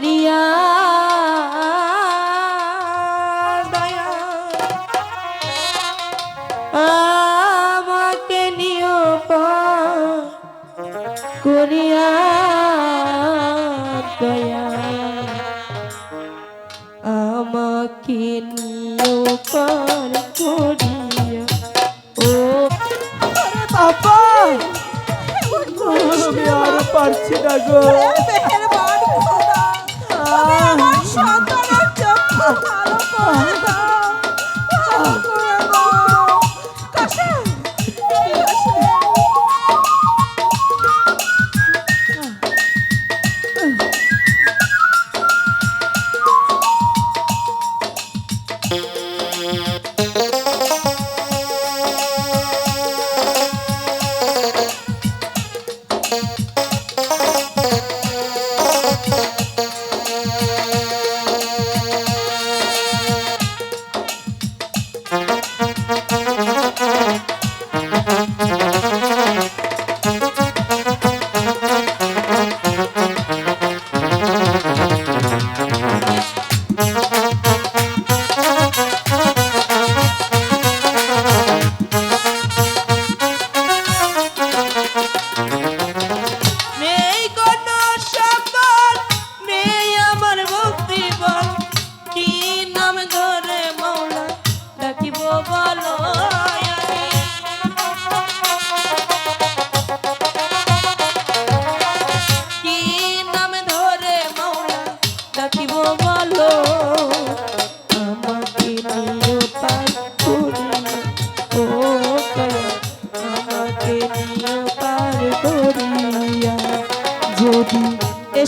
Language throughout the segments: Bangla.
করিয়া। দয়া। আমাকে নিও করিয়া। দয়া। আমাকে নিও পার করিয়া। ও বাবা! আমি আর পারছি না গো।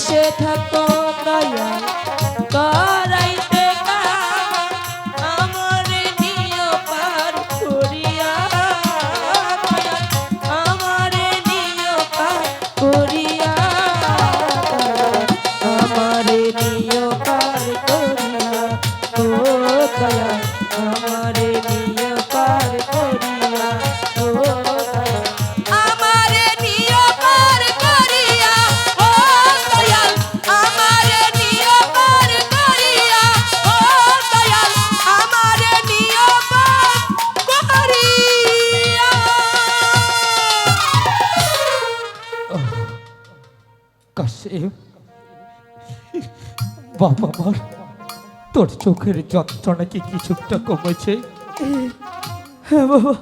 সে থাকো দয়া। সে বাবা মার তোর চোখের যত্ন নাকি কিছুটা কমেছে? হ্যাঁ বাবা।